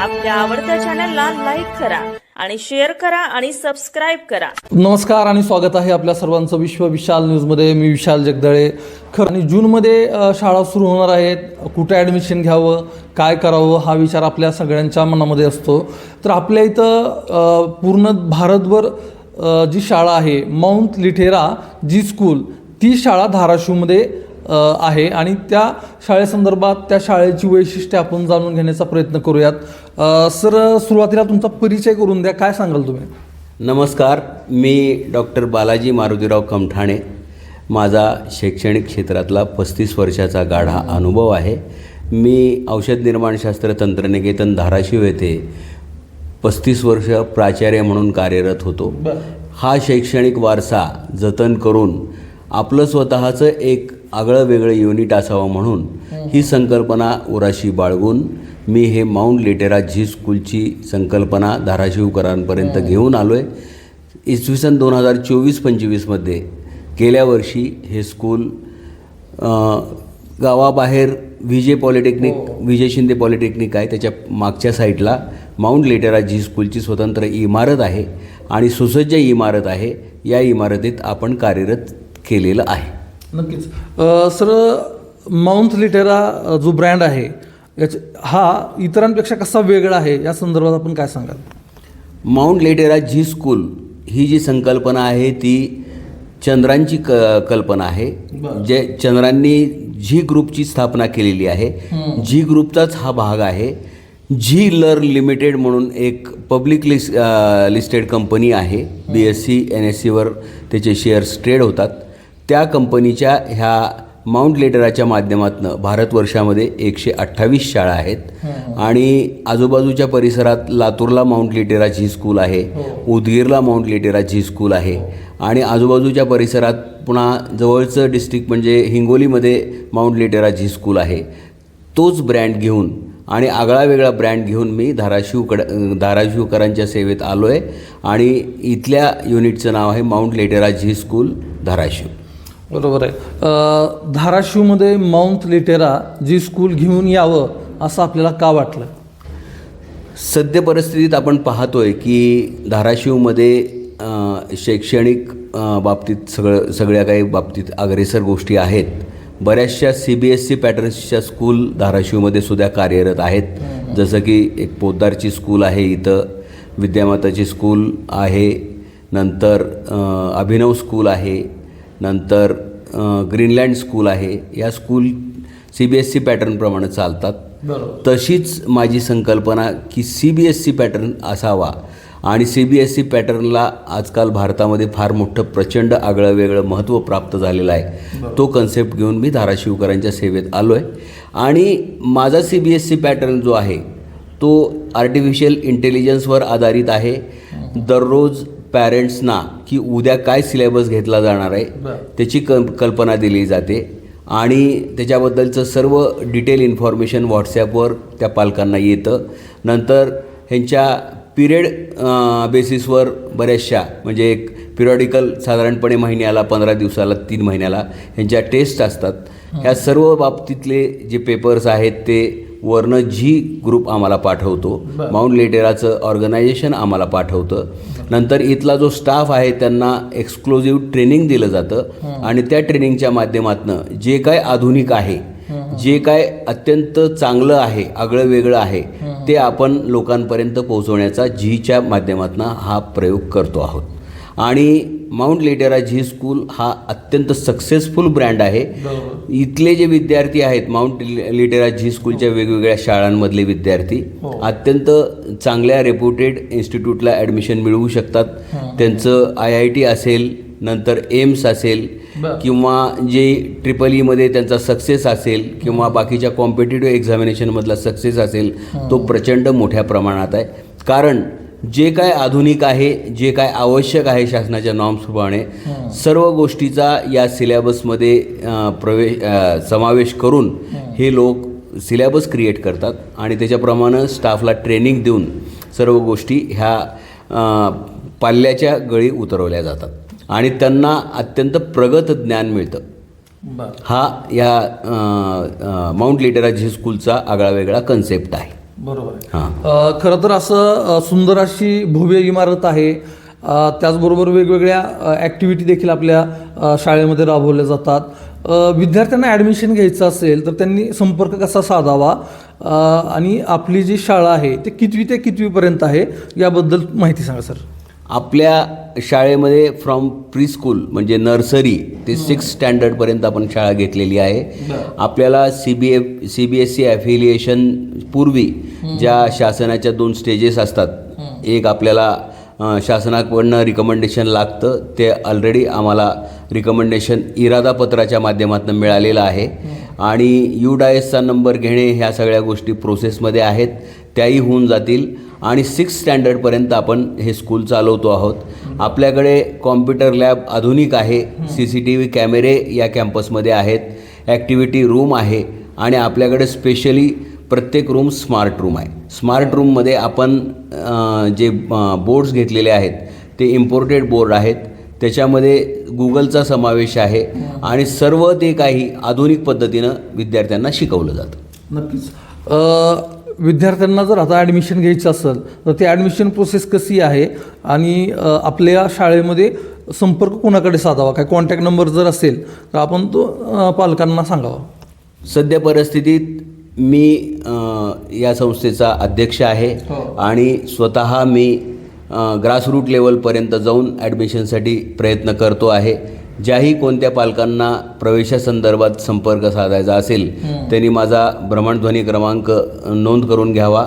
आपल्या आवडत्या चॅनलला लाईक करा आणि शेअर करा आणि सबस्क्राईब करा. नमस्कार आणि स्वागत आहे आपल्या सर्वांचं विश्व विशाल न्यूजमध्ये. मी विशाल जगदळे. खरं आणि जूनमध्ये शाळा सुरू होणार आहेत. कुठे ॲडमिशन घ्यावं काय करावं हा विचार आपल्या सगळ्यांच्या मनामध्ये असतो. तर आपल्या इथं पूर्ण भारतभर जी शाळा आहे माउंट लिठेरा जी स्कूल ती शाळा धाराशिवमध्ये आहे. आणि त्या शाळेसंदर्भात त्या शाळेची वैशिष्ट्ये आपण जाणून घेण्याचा प्रयत्न करूयात. सर सुरुवातीला तुमचा परिचय करून द्या. काय सांगाल तुम्ही? नमस्कार. मी डॉक्टर बालाजी मारुतीराव कमठाणे. माझा शैक्षणिक क्षेत्रातला पस्तीस वर्षाचा गाढा अनुभव आहे. मी औषध निर्माणशास्त्र तंत्रनिकेतन धाराशिव येथे पस्तीस वर्ष प्राचार्य म्हणून कार्यरत होतो. हा शैक्षणिक वारसा जतन करून आपलं स्वतःचं एक आगळं वेगळं युनिट असावं म्हणून ही संकल्पना उराशी बाळगून मी हे माउंट लिटेरा झी स्कूलची संकल्पना धाराशिवकरांपर्यंत घेऊन आलो आहे इसवी सन दोन हजार चोवीस पंचवीसमध्ये गेल्या वर्षी हे स्कूल गावाबाहेर विजय पॉलिटेक्निक विजय शिंदे पॉलिटेक्निक आहे. त्याच्या मागच्या साईडला माउंट लिटेरा जी स्कूलची स्वतंत्र इमारत आहे आणि सुसज्ज इमारत आहे. या इमारतीत आपण कार्यरत केलेलं आहे. नक्कीच. सर माउंट लिटेरा जो ब्रँड आहे याच्या हा इतरांपेक्षा कसा वेगळा आहे? या संदर्भात आपण काय सांगाल? माउंट लेटेरा जी स्कूल ही जी संकल्पना आहे ती चंद्रांची क कल्पना आहे. जे चंद्रांनी झी ग्रुपची स्थापना केलेली आहे. झी ग्रुपचाच हा भाग आहे. झी लर लिमिटेड म्हणून एक पब्लिक लिस्ट लिस्टेड कंपनी आहे. B S C N S सीवर त्याचे शेअर्स ट्रेड होतात. त्या कंपनीच्या ह्या माउंट लेटराच्या माध्यमातून भारतवर्षामध्ये एकशे अठ्ठावीस शाळा आहेत. आणि आजूबाजूच्या परिसरात लातूरला माउंट लिटेरा झी स्कूल आहे उदगीरला माउंट लिटेरा झी स्कूल आहे. आणि आजूबाजूच्या परिसरात पुन्हा जवळचं डिस्ट्रिक्ट म्हणजे हिंगोलीमध्ये माउंट लिटेरा झी स्कूल आहे. तोच ब्रँड घेऊन आणि आगळा वेगळा ब्रँड घेऊन मी धाराशिवकड धाराशिवकरांच्या सेवेत आलो आहे आणि इथल्या युनिटचं नाव आहे Mount Litera Zee school Dharashiv. बरोबर आहे. धाराशिवमध्ये माउंट लिटेरा जी स्कूल घेऊन यावं असं आपल्याला का वाटलं? सद्य परिस्थितीत आपण पाहतोय की धाराशिवमध्ये शैक्षणिक बाबतीत सगळं सगळ्या काही बाबतीत अग्रेसर गोष्टी आहेत. बऱ्याचशा सी बी एस सी पॅटर्न्सच्या स्कूल धाराशिवमध्ये सुद्धा कार्यरत आहेत. जसं की एक पोद्दारची स्कूल आहे इथं विद्यामाताची स्कूल आहे. नंतर अभिनव स्कूल आहे. नंतर ग्रीनलँड स्कूल आहे. या school C B S C पॅटर्नप्रमाणे चालतात. तशीच माझी संकल्पना की C B S C pattern असावा. आणि सी बी एस सी पॅटर्नला आजकाल भारतामध्ये फार मोठं प्रचंड आगळं वेगळं महत्त्व प्राप्त झालेलं आहे. तो कन्सेप्ट घेऊन मी धाराशिवकरांच्या सेवेत आलो आहे आणि माझा C B S C pattern जो आहे तो आर्टिफिशियल इंटेलिजन्सवर आधारित आहे. दररोज पॅरेंट्सना की उद्या काय सिलेबस घेतला जाणार आहे त्याची क कल्पना दिली जाते. आणि त्याच्याबद्दलचं सर्व डिटेल इन्फॉर्मेशन व्हॉट्सॲपवर त्या पालकांना येतं. नंतर ह्यांच्या पिरियड बेसिसवर बऱ्याचशा म्हणजे एक पिरियॉडिकल साधारणपणे महिन्याला पंधरा दिवसाला तीन महिन्याला ह्यांच्या टेस्ट असतात. ह्या सर्व बाबतीतले जे पेपर्स आहेत ते वरनं जी ग्रुप आम्हाला पाठवतो. माउंट लेटेराचं ऑर्गनायझेशन आम्हाला पाठवतं. नंतर इथला जो स्टाफ आहे त्यांना एक्सक्लुझिव्ह ट्रेनिंग दिलं जातं. आणि त्या ट्रेनिंगच्या माध्यमातून जे काय आधुनिक आहे जे काय अत्यंत चांगलं आहे आगळं वेगळं आहे ते आपण लोकांपर्यंत पोहोचवण्याचा झीच्या माध्यमातून हा प्रयोग करतो आहोत. आणि माउंट लेटेरा झी स्कूल हा अत्यंत सक्सेसफुल ब्रँड आहे. इथले जे विद्यार्थी आहेत माउंट लिटेरा झी स्कूलच्या वेगवेगळ्या शाळांमधले विद्यार्थी अत्यंत चांगल्या रेप्युटेड इन्स्टिट्यूटला ॲडमिशन मिळवू शकतात. त्यांचं आय आय टी असेल नंतर एम्स असेल किंवा जे ट्रिपल ईमध्ये त्यांचा सक्सेस असेल किंवा बाकीच्या कॉम्पिटेटिव्ह एक्झामिनेशनमधला सक्सेस असेल तो प्रचंड मोठ्या प्रमाणात आहे. कारण जे काय आधुनिक आहे जे काय आवश्यक आहे शासनाच्या नॉर्म्सप्रमाणे सर्व गोष्टीचा या सिलेबसमध्ये प्रवेश समावेश करून हे लोक सिलेबस क्रिएट करतात आणि त्याच्याप्रमाणे स्टाफला ट्रेनिंग देऊन सर्व गोष्टी ह्या पाल्याच्या गळी उतरवल्या जातात. आणि त्यांना अत्यंत प्रगत ज्ञान मिळतं. हा या माउंट लिटेरा झी स्कूलचा आगळा वेगळा कन्सेप्ट आहे. बरोबर हां. खरं तर असं सुंदर अशी भव्य इमारत आहे. त्याचबरोबर वेगवेगळ्या ॲक्टिव्हिटी देखील आपल्या शाळेमध्ये राबवल्या जातात. विद्यार्थ्यांना ॲडमिशन घ्यायचं असेल तर त्यांनी संपर्क कसा साधावा? आणि आपली जी शाळा आहे ते कितवी ते कितवीपर्यंत आहे? याबद्दल माहिती सांगा सर. आपल्या शाळेमध्ये फ्रॉम प्री स्कूल म्हणजे नर्सरी ते सिक्स स्टँडर्डपर्यंत आपण शाळा घेतलेली आहे. आपल्याला C B F C B S C affiliation पूर्वी ज्या शासनाच्या दोन स्टेजेस असतात. एक आपल्याला शासनाकडनं रिकमेंडेशन लागतं. ते ऑलरेडी आम्हाला रिकमेंडेशन इरादापत्राच्या माध्यमातून मिळालेलं आहे. आणि यू डायसचा नंबर घेणे ह्या सगळ्या गोष्टी प्रोसेसमध्ये आहेत. त्याही होऊन जातील. आणि सिक्स स्टँडर्डपर्यंत आपण हे स्कूल चालवतो आहोत. आपल्याकडे कॉम्प्युटर लॅब आधुनिक आहे. सी सी टी व्ही कॅमेरे या कॅम्पसमध्ये आहेत. ॲक्टिव्हिटी रूम आहे. आणि आपल्याकडे स्पेशली प्रत्येक रूम स्मार्ट रूम आहे. स्मार्ट रूममध्ये आपण जे बोर्ड्स घेतलेले आहेत ते इम्पोर्टेड बोर्ड आहेत. त्याच्यामध्ये गुगलचा समावेश आहे. आणि सर्व ते काही आधुनिक पद्धतीनं विद्यार्थ्यांना शिकवलं जातं. नक्कीच. विद्यार्थ्यांना जर आता ॲडमिशन घ्यायचं असेल तर ती ॲडमिशन प्रोसेस कशी आहे? आणि आपल्या शाळेमध्ये संपर्क कोणाकडे साधावा? काय कॉन्टॅक्ट नंबर जर असेल तर आपण तो पालकांना सांगावा. सध्या परिस्थितीत मी या संस्थेचा अध्यक्ष आहे आणि स्वतः मी ग्रासरूट लेवलपर्यंत जाऊन ॲडमिशनसाठी प्रयत्न करतो आहे. ज्याही कोणत्या पालकांना प्रवेशासंदर्भात संपर्क साधायचा असेल त्यांनी माझा भ्रमणध्वनी क्रमांक नोंद करून घ्यावा.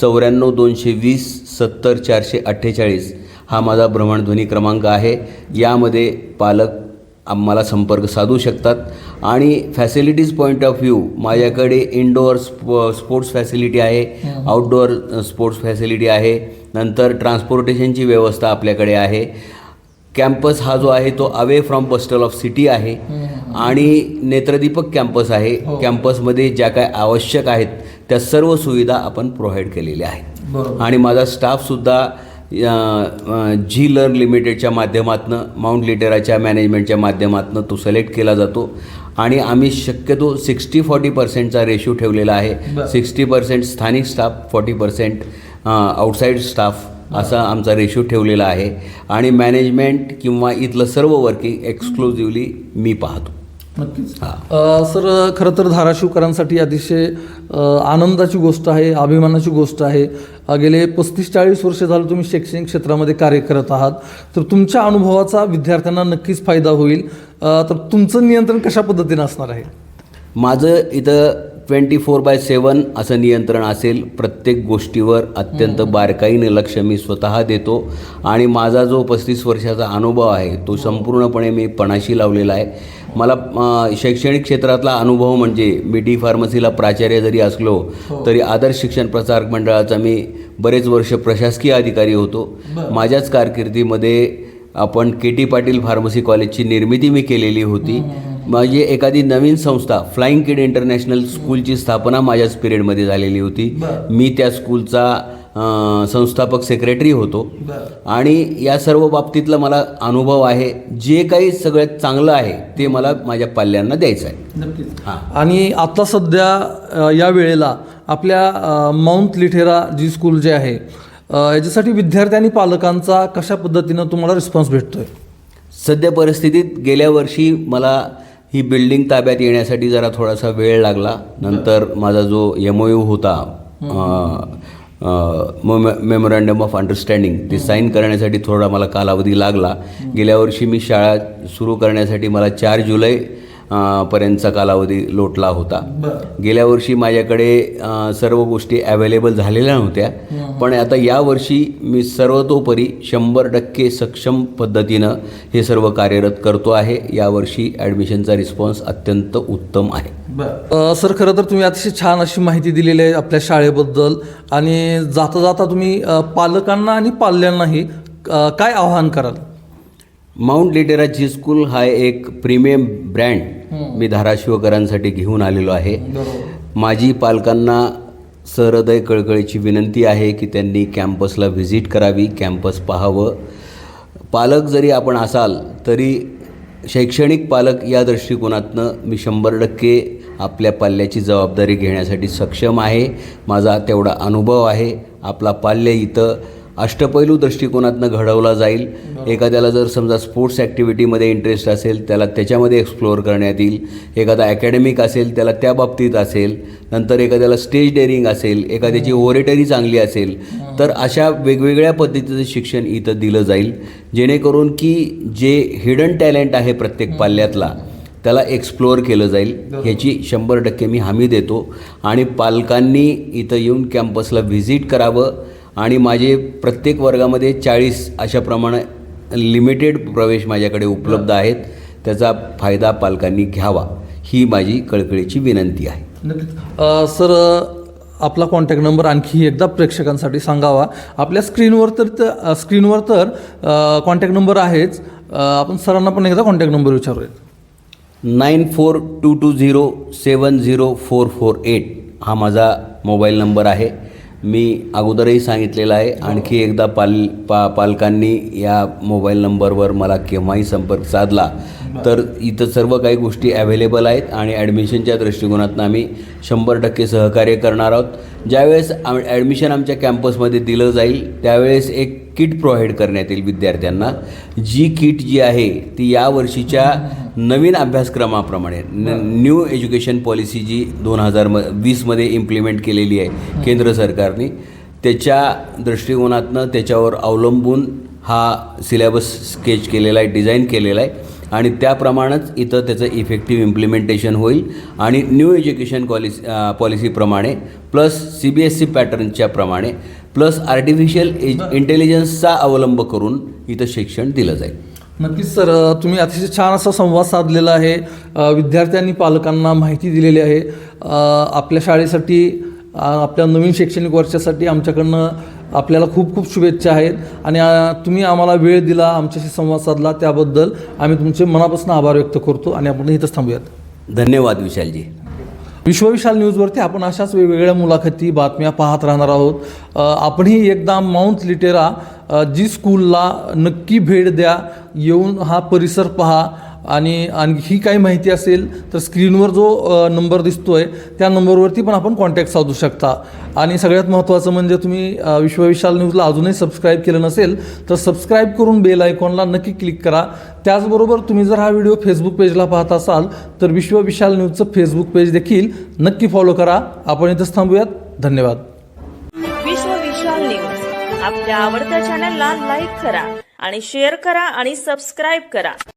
चौऱ्याण्णव दोनशे वीस सत्तर चारशे अठ्ठेचाळीस हा माझा भ्रमणध्वनी क्रमांक आहे. यामध्ये पालक आम्हाला संपर्क साधू शकतात. आणि फॅसिलिटीज पॉईंट ऑफ व्ह्यू माझ्याकडे इनडोअर स्पो स्पोर्ट्स फॅसिलिटी आहे आउटडोअर स्पोर्ट्स फॅसिलिटी आहे. नंतर ट्रान्सपोर्टेशनची व्यवस्था आपल्याकडे आहे. कॅम्पस हा जो आहे तो away from postal of city आहे. आणि नेत्रदीपक कॅम्पस आहे. कॅम्पसमध्ये ज्या काय आवश्यक आहेत त्या सर्व सुविधा आपण प्रोव्हाइड केलेल्या आहेत. आणि माझा स्टाफसुद्धा जी लर्न लिमिटेडच्या माध्यमातून माउंट लिटेराच्या मॅनेजमेंटच्या माध्यमातून तो सिलेक्ट केला जातो. आणि आम्ही शक्यतो सिक्स्टी फॉर्टी पर्सेंटचा रेशो ठेवलेला आहे. सिक्स्टी पर्सेंट स्थानिक staff forty percent outside staff असा आमचा रेशो ठेवलेला आहे. आणि मॅनेजमेंट किंवा इथलं सर्व वर्किंग एक्सक्लुझिव्हली मी पाहतो. नक्कीच. हां. सर खरं तर धाराशिवकरांसाठी अतिशय आनंदाची गोष्ट आहे अभिमानाची गोष्ट आहे. गेले पस्तीस चाळीस वर्ष झालं तुम्ही शैक्षणिक क्षेत्रामध्ये कार्य करत आहात. तर तुमच्या अनुभवाचा विद्यार्थ्यांना नक्कीच फायदा होईल. तर तुमचं नियंत्रण कशा पद्धतीनं असणार आहे? माझं इथं ट्वेंटी फोर बाय सेवन असं नियंत्रण असेल प्रत्येक गोष्टीवर अत्यंत बारकाईने लक्ष मी स्वतः देतो. आणि माझा जो पस्तीस वर्षाचा अनुभव आहे तो संपूर्णपणे मी पणाशी लावलेला आहे. मला शैक्षणिक क्षेत्रातला अनुभव म्हणजे मी डी फार्मसीला प्राचार्य जरी असलो तरी आदर्श शिक्षण प्रसारक मंडळाचा मी बरेच वर्ष प्रशासकीय अधिकारी होतो. माझ्याच कारकिर्दीमध्ये आपण के टी पाटील फार्मसी कॉलेजची निर्मिती मी केलेली होती. माझी एखादी नवीन संस्था फ्लाइंग किड इंटरनॅशनल स्कूलची स्थापना माझ्याच पिरियडमध्ये झालेली होती. मी त्या स्कूलचा संस्थापक सेक्रेटरी होतो. आणि या सर्व बाबतीतला मला अनुभव आहे. जे काही सगळ्यात चांगलं आहे ते मला माझ्या पाल्यांना द्यायचं आहे. हां. आणि आता सध्या या वेळेला आपल्या माउंट लिठेरा जी स्कूल जे आहे याच्यासाठी विद्यार्थी आणि पालकांचा कशा पद्धतीनं तुम्हाला रिस्पॉन्स भेटतोय? सध्या परिस्थितीत गेल्या वर्षी मला ही बिल्डिंग ताब्यात येण्यासाठी जरा थोडासा वेळ लागला. नंतर माझा जो एम ओ यू होता मेमोरँडम ऑफ अंडरस्टँडिंग ते साईन करण्यासाठी थोडा मला कालावधी लागला. गेल्या वर्षी मी शाळा सुरू करण्यासाठी मला चार जुलै पर्यंतचा कालावधी लोटला होता. गेल्या वर्षी माझ्याकडे सर्व गोष्टी अवेलेबल झालेल्या नव्हत्या. पण आता यावर्षी मी सर्वतोपरी शंभर टक्के सक्षम पद्धतीनं हे सर्व कार्यरत करतो आहे. यावर्षी ॲडमिशनचा रिस्पॉन्स अत्यंत उत्तम आहे. सर खरं तर तुम्ही अतिशय छान अशी माहिती दिलेली आहे आपल्या शाळेबद्दल. आणि जाता जाता तुम्ही पालकांना आणि पाल्यांनाही काय आवाहन कराल? माउंट लिटेरा जी स्कूल हा एक प्रीमियम ब्रँड मी धाराशिवकरांसाठी घेऊन आलेलो आहे. माझी पालकांना सहृदय कळकळीची विनंती आहे की त्यांनी कॅम्पसला व्हिजिट करावी कॅम्पस पाहावं. पालक जरी आपण असाल तरी शैक्षणिक पालक या दृष्टिकोनातनं मी शंभर टक्के आपल्या पाल्याची जबाबदारी घेण्यासाठी सक्षम आहे. माझा तेवढा अनुभव आहे. आपला पाल्य इथं अष्टपैलू दृष्टिकोनातनं घडवला जाईल. एखाद्याला जर समजा स्पोर्ट्स ॲक्टिव्हिटीमध्ये इंटरेस्ट असेल त्याला त्याच्यामध्ये एक्सप्लोअर करण्यात येईल. एखादा अकॅडमिक असेल त्याला त्या बाबतीत असेल. नंतर एखाद्याला स्टेज डेअरिंग असेल एखाद्याची ओरेटरी चांगली असेल तर अशा वेगवेगळ्या पद्धतीचं शिक्षण इथं दिलं जाईल. जेणेकरून की जे हिडन टॅलेंट आहे प्रत्येक पाल्यातला त्याला एक्सप्लोअर केलं जाईल. ह्याची शंभर टक्के मी हमी देतो. आणि पालकांनी इथं येऊन कॅम्पसला व्हिजिट करावं. आणि माझे प्रत्येक वर्गामध्ये चाळीस अशाप्रमाणे लिमिटेड प्रवेश माझ्याकडे उपलब्ध आहेत. त्याचा फायदा पालकांनी घ्यावा ही माझी कळकळीची विनंती आहे. सर आपला कॉन्टॅक्ट नंबर आणखी एकदा प्रेक्षकांसाठी सांगावा. आपल्या स्क्रीनवर तर स्क्रीनवर तर कॉन्टॅक्ट नंबर आहेच. आपण सरांना पण एकदा contact number विचारूयात. Nine four two two zero seven zero four four eight हा माझा मोबाईल नंबर आहे. मी अगोदरही सांगितलेला आहे आणखी एकदा पाल पा पालकांनी या मोबाईल नंबरवर मला केव्हाही संपर्क साधला तर इथं सर्व काही गोष्टी अवेलेबल आहेत आणि ॲडमिशनच्या दृष्टिकोनातून आम्ही शंभर टक्के सहकार्य करणार आहोत. ज्यावेळेस ॲडमिशन आमच्या कॅम्पसमध्ये दिलं जाईल त्यावेळेस एक किट प्रोव्हाइड करण्यात येईल विद्यार्थ्यांना जी किट जी आहे ती या वर्षीच्या नवीन अभ्यासक्रमाप्रमाणे न न्यू एज्युकेशन पॉलिसी जी दोन हजार म वीसमध्ये इम्प्लिमेंट केलेली आहे केंद्र सरकारने त्याच्या दृष्टिकोनातनं त्याच्यावर अवलंबून हा सिलेबस स्केच केलेला आहे डिझाईन केलेला आहे आणि त्याप्रमाणेच इथं त्याचं इफेक्टिव्ह इम्प्लिमेंटेशन होईल आणि new education policy पॉलिसीप्रमाणे plus C B S C पॅटर्नच्या प्रमाणे प्लस आर्टिफिशियल इंटेलिजन्सचा अवलंब करून इथं शिक्षण दिलं जाईल. नक्कीच सर तुम्ही अतिशय छान असा संवाद साधलेला आहे. विद्यार्थ्यांनी पालकांना माहिती दिलेली आहे. आपल्या शाळेसाठी आपल्या नवीन शैक्षणिक वर्षासाठी आमच्याकडनं आपल्याला खूप खूप शुभेच्छा आहेत. आणि तुम्ही आम्हाला वेळ दिला आमच्याशी संवाद साधला त्याबद्दल आम्ही तुमचे मनापासून आभार व्यक्त करतो आणि आपण इथंच थांबूयात. धन्यवाद विशालजी. विश्वविशाल न्यूजवरती आपण अशाच वेगवेगळ्या मुलाखती बातम्या पाहत राहणार आहोत. आपणही एकदा माउंट लिटेरा जी स्कूलला नक्की भेट द्या. येऊन हा परिसर पहा. आणि आणखी काही माहिती असेल तर स्क्रीनवर जो नंबर दिसतो आहे त्या नंबरवरती पण आपण कॉन्टॅक्ट साधू शकता. आणि सगळ्यात महत्त्वाचं म्हणजे तुम्ही विश्वविशाल न्यूजला अजूनही सबस्क्राईब केलं नसेल तर सबस्क्राईब करून बेल आयकॉनला नक्की क्लिक करा. त्याचबरोबर तुम्ही जर हा व्हिडिओ फेसबुक पेजला पाहत असाल तर विश्वविशाल न्यूजचं फेसबुक पेज देखील नक्की फॉलो करा. आपण इथंच थांबूयात. धन्यवाद. विश्वविशाल न्यूज. आपल्या आवडत्या चॅनलला लाईक करा आणि शेअर करा आणि सबस्क्राईब करा.